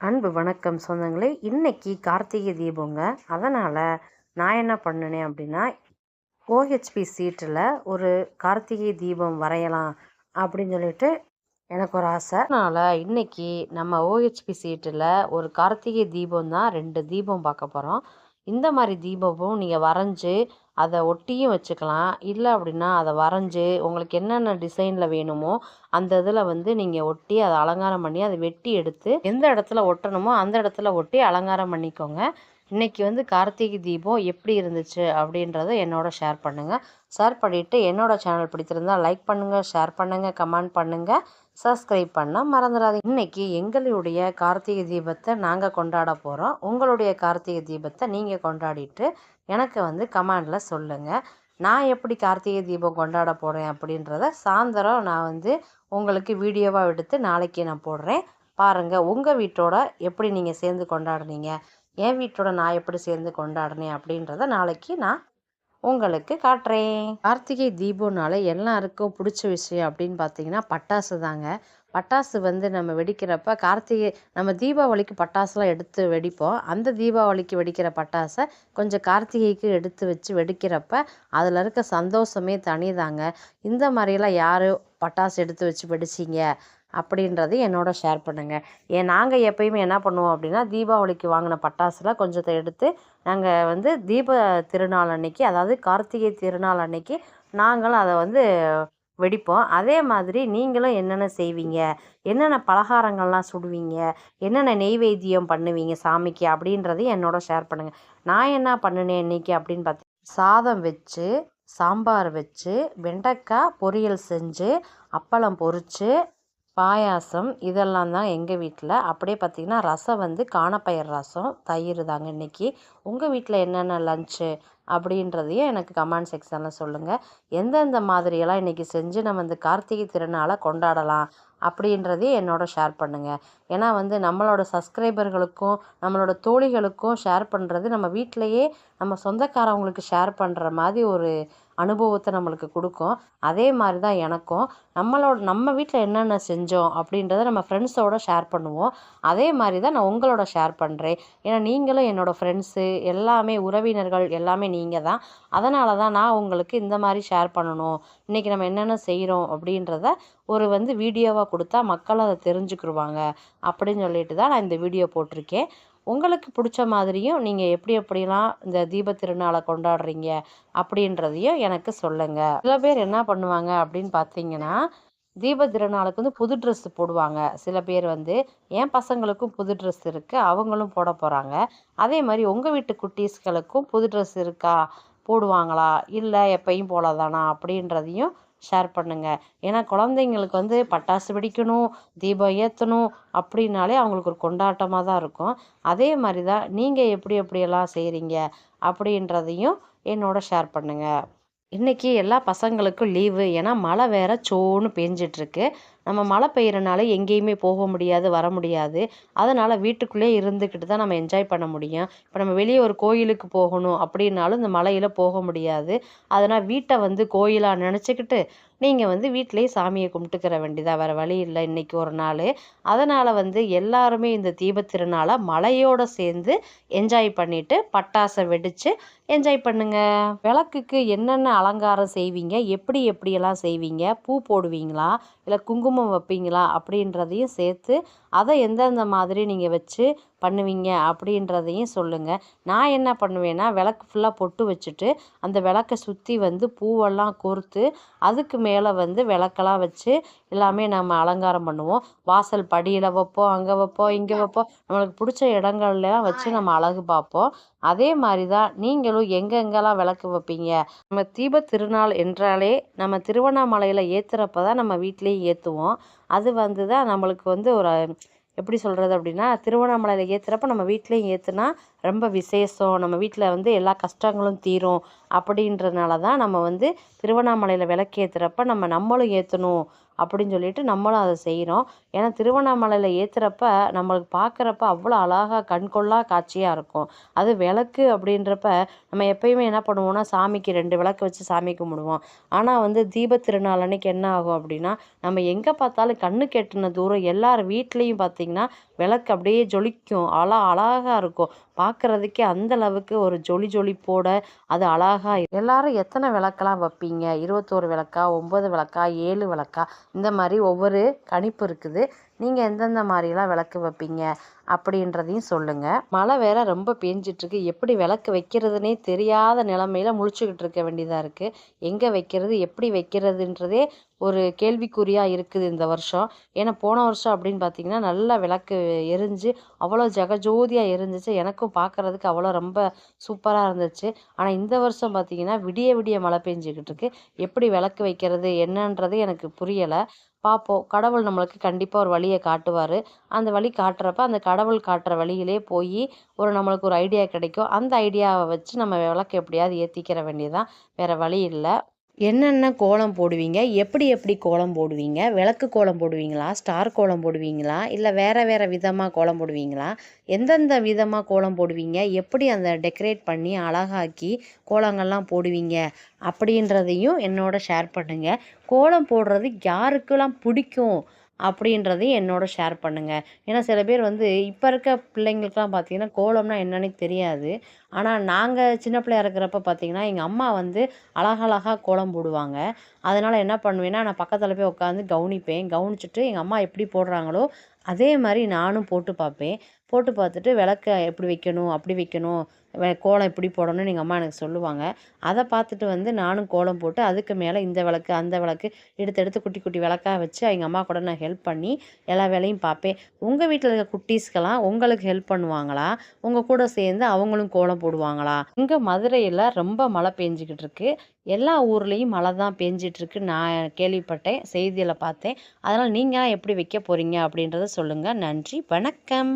அன்பு வணக்கம் சொந்தங்களே. இன்னைக்கு கார்த்திகை தீபங்க. அதனால் நான் என்ன பண்ணினேன் அப்படின்னா ஓஹெச்பி சீட்டில் ஒரு கார்த்திகை தீபம் வரையலாம் அப்படின்னு சொல்லிட்டு எனக்கு ஒரு ஆசை. அதனால் இன்னைக்கு நம்ம ஓஹெச்பி சீட்டில் ஒரு கார்த்திகை தீபம் தான் ரெண்டு தீபம் பார்க்க போகிறோம் இந்த மாதிரி தீபமும் நீங்கள் வரைஞ்சி அதை ஒட்டியும் வச்சுக்கலாம். இல்லை அப்படின்னா அதை வரைஞ்சி உங்களுக்கு என்னென்ன டிசைனில் வேணுமோ அந்த இதில் வந்து நீங்கள் ஒட்டி அதை அலங்காரம் பண்ணி அதை வெட்டி எடுத்து எந்த இடத்துல ஒட்டணுமோ அந்த இடத்துல ஒட்டி அலங்காரம் பண்ணிக்கோங்க. இன்னைக்கு வந்து கார்த்திகை தீபம் எப்படி இருந்துச்சு அப்படின்றத என்னோட ஷேர் பண்ணுங்கள் ஷேர் பண்ணிவிட்டு என்னோடய சேனல் பிடித்திருந்தால் லைக் பண்ணுங்கள் ஷேர் பண்ணுங்கள் கமெண்ட் பண்ணுங்கள் சப்ஸ்கிரைப் பண்ண மறந்துடாதீங்க. இன்னைக்கு எங்களுடைய கார்த்திகை தீபத்தை நாங்கள் கொண்டாட போகிறோம் உங்களுடைய கார்த்திகை தீபத்தை நீங்கள் கொண்டாடிட்டு எனக்கு வந்து கமெண்டில் சொல்லுங்கள் நான் எப்படி கார்த்திகை தீபம் கொண்டாட போகிறேன் அப்படின்றத சாயந்தரம் நான் வந்து உங்களுக்கு வீடியோவாக எடுத்து நாளைக்கு நான் போடுறேன். பாருங்கள் உங்கள் வீட்டோட எப்படி நீங்கள் சேர்ந்து கொண்டாடுனீங்க. என் வீட்டோட நான் எப்படி சேர்ந்து கொண்டாடினேன் அப்படின்றத நாளைக்கு நான் உங்களுக்கு காட்டுறேன். கார்த்திகை தீபம்னால எல்லாருக்கும் பிடிச்ச விஷயம் அப்படின்னு பார்த்தீங்கன்னா பட்டாசு தாங்க. பட்டாசு வந்து நம்ம வெடிக்கிறப்ப கார்த்திகை நம்ம தீபாவளிக்கு பட்டாசுலாம் எடுத்து வெடிப்போம். அந்த தீபாவளிக்கு வெடிக்கிற பட்டாசை கொஞ்சம் கார்த்திகைக்கு எடுத்து வச்சு வெடிக்கிறப்ப அதில் இருக்க சந்தோஷமே தனிதாங்க. இந்த மாதிரிலாம் யார் பட்டாசு எடுத்து வச்சு வெடிச்சிங்க? அப்படின்றது என்னோட ஷேர் பண்ணுங்கள் ஏன் நாங்கள் எப்பயுமே என்ன பண்ணுவோம் அப்படின்னா தீபாவளிக்கு வாங்கின பட்டாசுல கொஞ்சத்தை எடுத்து நாங்கள் வந்து தீப திருநாள் அன்னைக்கு அதாவது கார்த்திகை திருநாள் அன்னைக்கு நாங்களும் அதை வந்து வெடிப்போம். அதே மாதிரி நீங்களும் என்னென்ன செய்வீங்க? என்னென்ன பலகாரங்கள்லாம் சுடுவீங்க? என்னென்ன நெய்வேத்தியம் பண்ணுவீங்க சாமிக்கு? அப்படின்றதையும் என்னோட ஷேர் பண்ணுங்கள் நான் என்ன பண்ணினேன் இன்னைக்கு அப்படின்னு பார்த்து சாதம் வச்சு சாம்பார் வச்சு வெண்டைக்காய் பொரியல் செஞ்சு அப்பளம் பொரித்து பாயாசம் இதெல்லாம் தான் எங்கள் வீட்டில் அப்படியே பார்த்திங்கன்னா ரசம் வந்து காணப்பயிர் ரசம் தயிர் தாங்க இன்றைக்கி உங்கள் வீட்டில் என்னென்ன லஞ்சு அப்படின்றதையும் எனக்கு கமெண்ட் செக்ஷனில் சொல்லுங்கள் எந்தெந்த மாதிரியெல்லாம் இன்றைக்கி செஞ்சு நம்ம இந்த கார்த்திகை திருநாளை கொண்டாடலாம் அப்படின்றதையும் என்னோட ஷேர் பண்ணுங்கள் ஏன்னா வந்து நம்மளோட சப்ஸ்கிரைபர்களுக்கும் நம்மளோட தோழிகளுக்கும் ஷேர் பண்ணுறது நம்ம வீட்டிலையே நம்ம சொந்தக்காரவங்களுக்கு ஷேர் பண்ணுற மாதிரி ஒரு அனுபவத்தை நம்மளுக்கு கொடுக்கும். அதே மாதிரி தான் எனக்கும். நம்மளோட நம்ம வீட்டில் என்னென்ன செஞ்சோம் அப்படின்றத நம்ம ஃப்ரெண்ட்ஸோட ஷேர் பண்ணுவோம். அதே மாதிரி தான் நான் உங்களோட ஷேர் பண்ணுறேன் ஏன்னா நீங்களும் என்னோடய ஃப்ரெண்ட்ஸு எல்லாமே உறவினர்கள் எல்லாமே நீங்கள் தான் அதனால தான் நான் உங்களுக்கு இந்த மாதிரி ஷேர் பண்ணணும். இன்றைக்கி நம்ம என்னென்ன செய்கிறோம் அப்படின்றத ஒரு வந்து வீடியோவாக கொடுத்தா மக்கள் அதை தெரிஞ்சுக்கிடுவாங்க அப்படின்னு சொல்லிட்டு தான் நான் இந்த வீடியோ போட்டிருக்கேன். உங்களுக்கு பிடிச்ச மாதிரியும் நீங்கள் எப்படி எப்படிலாம் இந்த தீப திருநாளை கொண்டாடுறீங்க அப்படின்றதையும் எனக்கு சொல்லுங்கள் சில பேர் என்ன பண்ணுவாங்க அப்படின்னு பார்த்தீங்கன்னா தீப திருநாளுக்கு வந்து புது ட்ரெஸ் போடுவாங்க. சில பேர் வந்து என் பசங்களுக்கும் புது ட்ரெஸ் இருக்குது அவங்களும் போட போகிறாங்க அதே மாதிரி உங்கள் வீட்டு குட்டீஸ்களுக்கும் புது ட்ரெஸ் இருக்கா? போடுவாங்களா? இல்லை எப்பயும் போலதானா? அப்படின்றதையும் ஷேர் பண்ணுங்கள் ஏன்னா குழந்தைங்களுக்கு வந்து பட்டாசு வெடிக்கணும் தீபம் ஏற்றணும் அப்படின்னாலே அவங்களுக்கு ஒரு கொண்டாட்டமாக தான் இருக்கும். அதே மாதிரி தான் நீங்கள் எப்படி எப்படியெல்லாம் செய்கிறீங்க அப்படின்றதையும் என்னோட ஷேர் பண்ணுங்கள் இன்றைக்கி எல்லா பசங்களுக்கும் லீவு ஏன்னா மழை வேற சோன்னு பேஞ்சிட்ருக்கு நம்ம மழை பெய்யறனால எங்கேயுமே போக முடியாது வர முடியாது. அதனால் வீட்டுக்குள்ளே இருந்துக்கிட்டு தான் நம்ம என்ஜாய் பண்ண முடியும். இப்போ நம்ம வெளியே ஒரு கோயிலுக்கு போகணும் அப்படின்னாலும் இந்த மழையில் போக முடியாது. அதனால் வீட்டை வந்து கோயிலாக நினச்சிக்கிட்டு நீங்கள் வந்து வீட்டிலேயே சாமியை கும்பிட்டுக்கிற வேண்டியதாக வேறு வழி இல்லை இன்றைக்கி ஒரு நாள். அதனால் வந்து எல்லாருமே இந்த தீபத்திருநாளை மழையோடு சேர்ந்து என்ஜாய் பண்ணிவிட்டு பட்டாசை வெடித்து என்ஜாய் பண்ணுங்கள் விளக்குக்கு என்னென்ன அலங்காரம் செய்வீங்க? எப்படி எப்படியெல்லாம் செய்வீங்க? பூ போடுவீங்களா? இல்லை குங்குமம் வைப்பீங்களா? அப்படின்றதையும் சேர்த்து அதை எந்தெந்த மாதிரி நீங்கள் வச்சு பண்ணுவீங்க? அப்படின்றதையும் சொல்லுங்கள் நான் என்ன பண்ணுவேன்னா விளக்கு ஃபுல்லாக பொட்டு வச்சுட்டு அந்த விளக்கை சுற்றி வந்து பூவெல்லாம் கோர்த்து அதுக்கு மேலே வந்து விளக்கெல்லாம் வச்சு எல்லாமே நம்ம அலங்காரம் பண்ணுவோம். வாசல் படியில் வைப்போம் அங்கே வைப்போம் இங்கே வைப்போம். நம்மளுக்கு பிடிச்ச இடங்கள்லாம் வச்சு நம்ம அழகு பார்ப்போம். அதே மாதிரி தான் நீங்களும் எங்கெங்கெல்லாம் விளக்கு வைப்பீங்க? நம்ம தீப திருநாள் என்றாலே நம்ம திருவண்ணாமலையில் ஏற்றுறப்ப தான் நம்ம வீட்லேயும் ஏற்றுவோம் அது வந்து தான் நம்மளுக்கு வந்து ஒரு எப்படி சொல்கிறது அப்படின்னா திருவண்ணாமலையில் ஏற்றுறப்ப நம்ம வீட்லேயும் ஏற்றுனா ரொம்ப விசேஷம். நம்ம வீட்டில் வந்து எல்லா கஷ்டங்களும் தீரும். அப்படின்றதுனால தான் நம்ம வந்து திருவண்ணாமலையில் விளக்கு ஏற்றுறப்ப நம்ம நம்மளும் ஏற்றணும் அப்படின்னு சொல்லிட்டு நம்மளும் அதை செய்கிறோம் ஏன்னா திருவண்ணாமலையில் ஏற்றுறப்ப நம்மளுக்கு பார்க்குறப்ப அவ்வளோ அழகாக கண்கொள்ளா காட்சியாக இருக்கும். அது விளக்கு அப்படின்றப்ப நம்ம எப்பயுமே என்ன பண்ணுவோம்னா சாமிக்கு ரெண்டு விளக்கு வச்சு சாமி கும்பிடுவோம். ஆனால் வந்து தீப திருநாள் அன்னைக்கு என்ன ஆகும் அப்படின்னா நம்ம எங்கே பார்த்தாலும் கண்ணு கெட்டின தூரம் எல்லார் வீட்லேயும் பார்த்தீங்கன்னா விளக்கு அப்படியே ஜொலிக்கும். அழ அழகாக இருக்கும். பார்க்குறதுக்கே அந்த அளவுக்கு ஒரு ஜொலி ஜொலிப்போட அது அழகா எல்லாரும் எத்தனை விளக்கெல்லாம் வைப்பீங்க? இருபத்தோரு விளக்கா ஒம்பது விளக்கா ஏழு விளக்கா? இந்த மாதிரி ஒவ்வொரு கணிப்பு இருக்குது. நீங்கள் எந்தெந்த மாதிரிலாம் விளக்கு வைப்பீங்க அப்படின்றதையும் சொல்லுங்கள் மழை வேற ரொம்ப பேஞ்சிட்ருக்கு. எப்படி விளக்கு வைக்கிறதுனே தெரியாத நிலமையில் முழிச்சுக்கிட்டு இருக்க வேண்டியதாக இருக்குது எங்கே வைக்கிறது எப்படி வைக்கிறதுன்றதே ஒரு கேள்விக்குறியாக இருக்குது இந்த வருஷம். ஏன்னா போன வருஷம் அப்படின்னு பார்த்தீங்கன்னா நல்லா விளக்கு எரிஞ்சு அவ்வளோ ஜெகஜோதியாக எரிஞ்சிச்சு. எனக்கும் பார்க்குறதுக்கு அவ்வளோ ரொம்ப சூப்பராக இருந்துச்சு. ஆனால் இந்த வருஷம் பார்த்தீங்கன்னா விடிய விடிய மழை பெஞ்சிக்கிட்டு இருக்கு. எப்படி விளக்கு வைக்கிறது என்னன்றது எனக்கு புரியலை. பார்ப்போம் கடவுள் நம்மளுக்கு கண்டிப்பாக ஒரு வழியை காட்டுவார். அந்த வழி காட்டுறப்ப அந்த கடவுள் காட்டுற வழியிலே போய் ஒரு நம்மளுக்கு ஒரு ஐடியா கிடைக்கும். அந்த ஐடியாவை வச்சு நம்ம விளக்கு எப்படியாவது ஏற்றிக்கிற வேண்டியதான் வேறு வழி இல்லை. என்னென்ன கோலம் போடுவீங்க? எப்படி எப்படி கோலம் போடுவீங்க? விளக்கு கோலம் போடுவீங்களா? ஸ்டார் கோலம் போடுவீங்களா? இல்லை வேறு வேறு விதமாக கோலம் போடுவீங்களா? எந்தெந்த விதமாக கோலம் போடுவீங்க? எப்படி அந்த டெக்கரேட் பண்ணி அழகாக்கி கோலங்கள்லாம் போடுவீங்க? அப்படின்றதையும் என்னோட ஷேர் பண்ணுங்கள் கோலம் போடுறது யாருக்கெல்லாம் பிடிக்கும்? அப்படின்றதையும் என்னோட ஷேர் பண்ணுங்கள் ஏன்னா சில பேர் வந்து இப்போ இருக்க பிள்ளைங்களுக்குலாம் பார்த்தீங்கன்னா கோலம்னா என்னன்னு தெரியாது. ஆனால் நாங்கள் சின்ன பிள்ளையா இருக்கிறப்ப பார்த்தீங்கன்னா எங்கள் அம்மா வந்து அழகழகா கோலம் போடுவாங்க. அதனால் என்ன பண்ணுவேன்னா நான் பக்கத்தில் போய் உட்காந்து கவனிப்பேன். கவனிச்சுட்டு எங்கள் அம்மா எப்படி போடுறாங்களோ அதே மாதிரி நானும் போட்டு பார்ப்பேன். போட்டு பார்த்துட்டு விளக்க எப்படி வைக்கணும் அப்படி வைக்கணும் கோலம் எப்படி போடணும்னு எங்கள் அம்மா எனக்கு சொல்லுவாங்க. அதை பார்த்துட்டு வந்து நானும் கோலம் போட்டு அதுக்கு மேலே இந்த விளக்கு அந்த விளக்கு எடுத்து எடுத்து குட்டி குட்டி விளக்கா வச்சு எங்கள் அம்மா கூட நான் ஹெல்ப் பண்ணி எல்லா வேலையும் பார்ப்பேன். உங்கள் வீட்டில் இருக்க குட்டீஸ்க்கெல்லாம் உங்களுக்கு ஹெல்ப் பண்ணுவாங்களா? உங்கள் கூட சேர்ந்து அவங்களும் கோலம் போடுவாங்களா? இங்கே மதுரையில் ரொம்ப மழை பெஞ்சிக்கிட்டு இருக்கு. எல்லா ஊர்லேயும் மழை தான் பெஞ்சிட்ருக்கு நான் கேள்விப்பட்டேன் செய்தியில் பார்த்தேன். அதனால் நீங்கள் எப்படி வைக்க போகிறீங்க அப்படின்றத சொல்லுங்கள் நன்றி வணக்கம்.